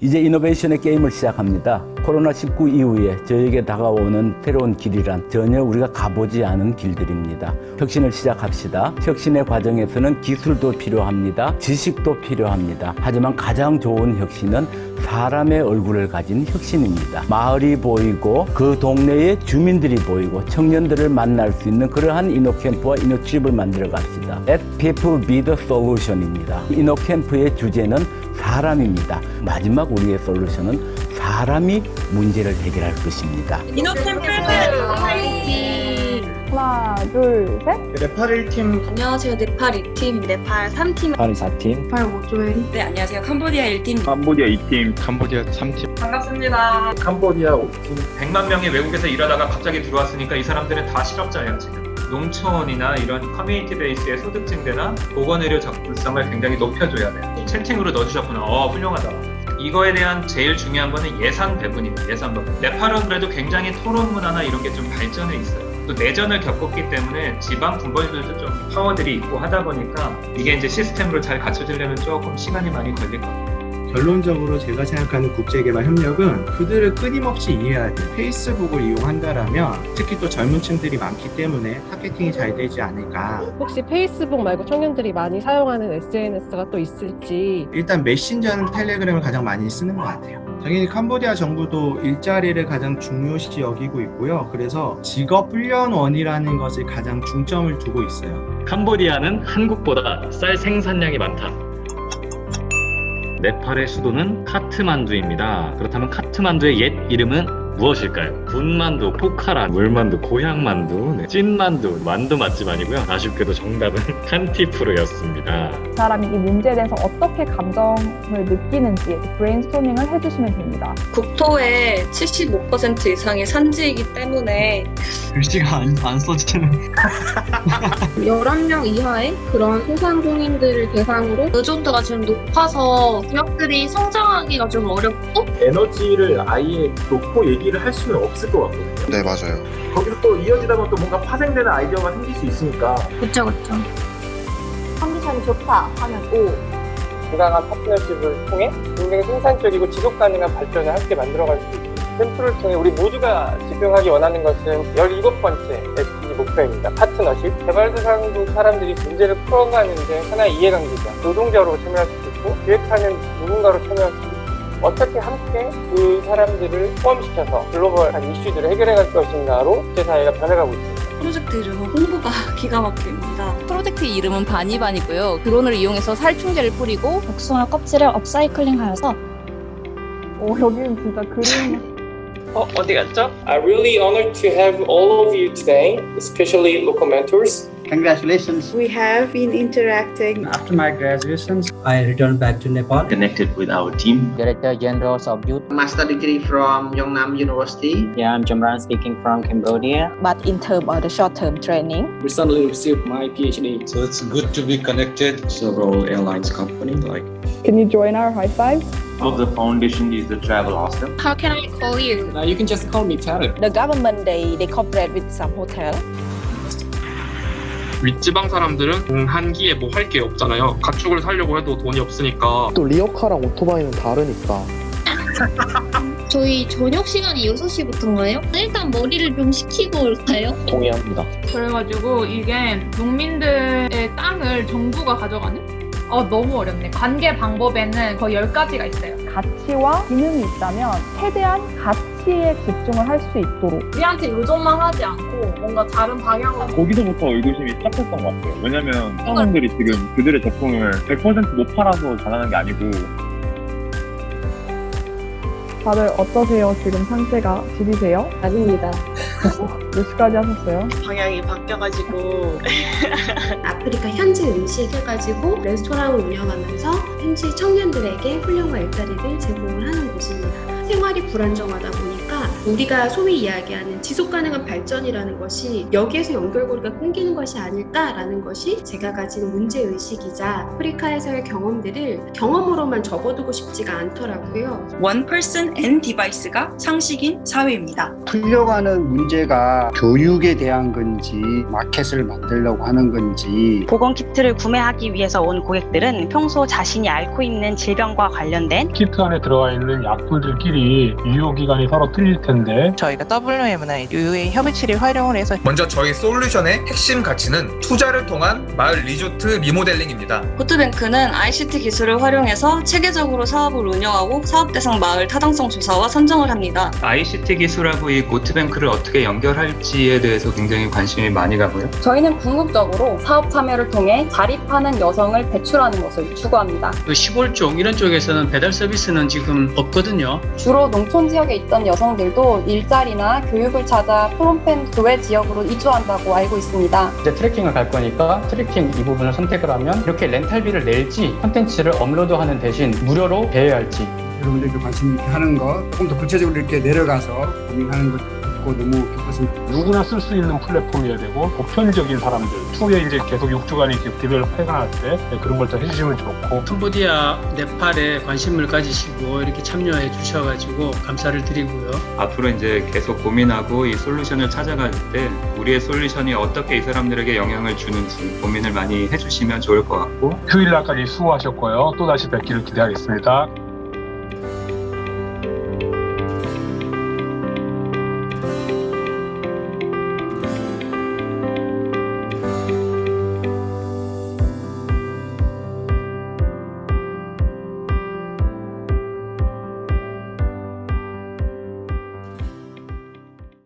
이제 이노베이션의 게임을 시작합니다. 코로나19 이후에 저에게 다가오는 새로운 길이란 전혀 우리가 가보지 않은 길들입니다. 혁신을 시작합시다. 혁신의 과정에서는 기술도 필요합니다. 지식도 필요합니다. 하지만 가장 좋은 혁신은 사람의 얼굴을 가진 혁신입니다. 마을이 보이고 그 동네의 주민들이 보이고 청년들을 만날 수 있는 그러한 이노캠프와 이노집을 만들어 갑시다. Let people be the solution입니다. 이노캠프의 주제는 사람입니다. 마지막 우리의 솔루션은 사람이 문제를 해결할 것입니다. 이노캠프 하나, 둘, 셋. 네팔 1팀. 안녕하세요. 네팔 2팀. 네팔 3팀. 파리 4팀. 네팔 5조의 네 안녕하세요. 캄보디아 1팀. 캄보디아 2팀, 캄보디아 3팀. 반갑습니다. 캄보디아 5팀. 100만 명이 외국에서 일하다가 갑자기 들어왔으니까 이 사람들은 다 실업자예요 지금. 농촌이나 이런 커뮤니티 베이스의 소득 증대나 보건의료 접근성을 굉장히 높여줘야 돼요. 채팅으로 넣어주셨구나. 어 훌륭하다. 이거에 대한 제일 중요한 거는 예산 배분입니다 예산 배분. 네팔은 그래도 굉장히 토론 문화나 이런 게 좀 발전해 있어요 또 내전을 겪었기 때문에 지방 군벌들도 좀 파워들이 있고 하다 보니까 이게 이제 시스템으로 잘 갖춰지려면 조금 시간이 많이 걸릴 겁니다 결론적으로 제가 생각하는 국제개발 협력은 그들을 끊임없이 이해해야 돼요. 페이스북을 이용한다라면 특히 또 젊은 층들이 많기 때문에 타겟팅이 잘 되지 않을까. 혹시 페이스북 말고 청년들이 많이 사용하는 SNS가 또 있을지 일단 메신저는 텔레그램을 가장 많이 쓰는 것 같아요. 당연히 캄보디아 정부도 일자리를 가장 중요시 여기고 있고요. 그래서 직업 훈련원이라는 것을 가장 중점을 두고 있어요. 캄보디아는 한국보다 쌀 생산량이 많다. 네팔의 수도는 카트만두입니다. 그렇다면 카트만두의 옛 이름은 무엇일까요? 군만두, 포카라, 물만두, 고향만두, 네, 찐만두, 만두 맛집 아니고요. 아쉽게도 정답은 칸티푸르였습니다. 사람이 이 문제에 대해서 어떻게 감정을 느끼는지 브레인스토밍을 해주시면 됩니다. 국토의 75% 이상이 산지이기 때문에 글씨가 안, 안 써지는 11명 이하의 그런 소상공인들을 대상으로 의존도가 지금 높아서 기업들이 성장하기가 좀 어렵고 에너지를 아예 놓고 얘기 를 할 수는 없을 것 같거든요 네, 맞아요. 거기서 또 이어지다 보면 또 뭔가 파생되는 아이디어가 생길 수 있으니까 그쵸 그쵸 컨디션이 좋다 하면 O. 건강한 파트너십을 통해 굉장히 생산적이고 지속 가능한 발전을 함께 만들어갈 수 있습니다. 캠프를 통해 우리 모두가 집중하기 원하는 것은 17번째 SDG 목표입니다. 파트너십. 개발도상국 사람들이 문제를 풀어가는데 하나의 이해관계자. 노동자로 참여할 수 있고 기획하는 누군가로 참여할 수 있고 어떻게 함께 그 사람들을 포함시켜서 글로벌한 이슈들을 해결해 갈 것인가로 국제사회가 변해가고 있습니다. 프로젝트 이름은 홍보가 기가 막힙니다 프로젝트 이름은 바니바니고요. 드론을 이용해서 살충제를 뿌리고 복숭아 껍질을 업사이클링하여서 오, 여기는 진짜 그림. 어, 어디 갔죠? I'm really honored to have all of you today, especially local mentors. Congratulations. We have been interacting After my graduations, I returned back to Nepal. Connected with our team. Director General of Youth. Master degree from Yongnam University. Yeah, I'm Jamran speaking from Cambodia. but in terms of the short-term training, Recently received my PhD. So it's good to be connected. Several airlines company like Can you join our high five? Of the foundation is the travel hostel. How can I call you? Now you can just call me Tarek. the government they they cooperate with some hotel. 윗지방 사람들은 한기에 뭐 할 게 없잖아요. 가축을 살려고 해도 돈이 없으니까 또 리어카랑 오토바이는 다르니까. 저희 저녁 시간이 6시부터인가요? 일단 머리를 좀 식히고 올까요? 동의합니다. 그래가지고 이게 농민들의 땅을 정부가 가져가는? 어, 너무 어렵네. 관계 방법에는 거의 10가지가 있어요. 가치와 기능이 있다면 최대한 가치에 집중을 할 수 있도록. 우리한테 의존만 하지 않고 뭔가 다른 방향으로 거기서부터 의구심이 시작했던 것 같아요. 왜냐면 사람들이 지금 그들의 제품을 100%못 팔아서 잘하는 게 아니고 다들 어떠세요? 지금 상태가 지리세요? 아닙니다. 몇 시까지 하셨어요? 방향이 바뀌어가지고 아프리카 현지 음식 해가지고 레스토랑을 운영하면서 현지 청년들에게 훌륭한 일자리를 제공을 하는 곳입니다. 생활이 불안정하다 보니까 우리가 소위 이야기하는 지속 가능한 발전이라는 것이 여기에서 연결고리가 끊기는 것이 아닐까라는 것이 제가 가진 문제 의식이자 아프리카에서의 경험들을 경험으로만 접어두고 싶지가 않더라고요. 원 퍼슨 앤 디바이스가 상식인 사회입니다. 풀려가는 문제가 교육에 대한 건지 마켓을 만들려고 하는 건지 보건 키트를 구매하기 위해서 온 고객들은 평소 자신이 앓고 있는 질병과 관련된 키트 안에 들어가 있는 약품들끼리 유효기간이 서로 틀릴 텐데 저희가 WM이나 유해 협의체를 활용을 해서 먼저 저희 솔루션의 핵심 가치는 투자를 통한 마을 리조트 리모델링입니다. 포트뱅크는 ICT 기술을 활용해서 체계적으로 사업을 운영하고 사업 대상 마을 타당성 조사와 선정을 합니다. ICT 기술하고 이 고트뱅크를 어떻게 연결할지에 대해서 굉장히 관심이 많이 가고요. 저희는 궁극적으로 사업 참여를 통해 자립하는 여성을 배출하는 것을 추구합니다. 그 시골 쪽 이런 쪽에서는 배달 서비스는 지금 없거든요. 주로 농촌 지역에 있던 여성들도 일자리나 교육을 찾아 프롬펜 교외 지역으로 이주한다고 알고 있습니다. 이제 트레킹을 갈 거니까 트레킹 이 부분을 선택을 하면 이렇게 렌탈비를 낼지 콘텐츠를 업로드하는 대신 무료로 배회해야 할지 여러분들도 관심 있게 하는 거 조금 더 구체적으로 이렇게 내려가서 고민하는 것 듣고 너무 기뻤습니다. 누구나 쓸 수 있는 플랫폼이어야 되고 보편적인 사람들 추후에 이제 계속 6주간 이렇게 디벨롭 해갈 때 네, 그런 걸 더 해주시면 좋고 캄보디아, 네팔에 관심을 가지시고 이렇게 참여해 주셔가지고 감사를 드리고요. 앞으로 이제 계속 고민하고 이 솔루션을 찾아갈 때 우리의 솔루션이 어떻게 이 사람들에게 영향을 주는지 고민을 많이 해주시면 좋을 것 같고 휴일날까지 수고하셨고요. 또 다시 뵙기를 기대하겠습니다.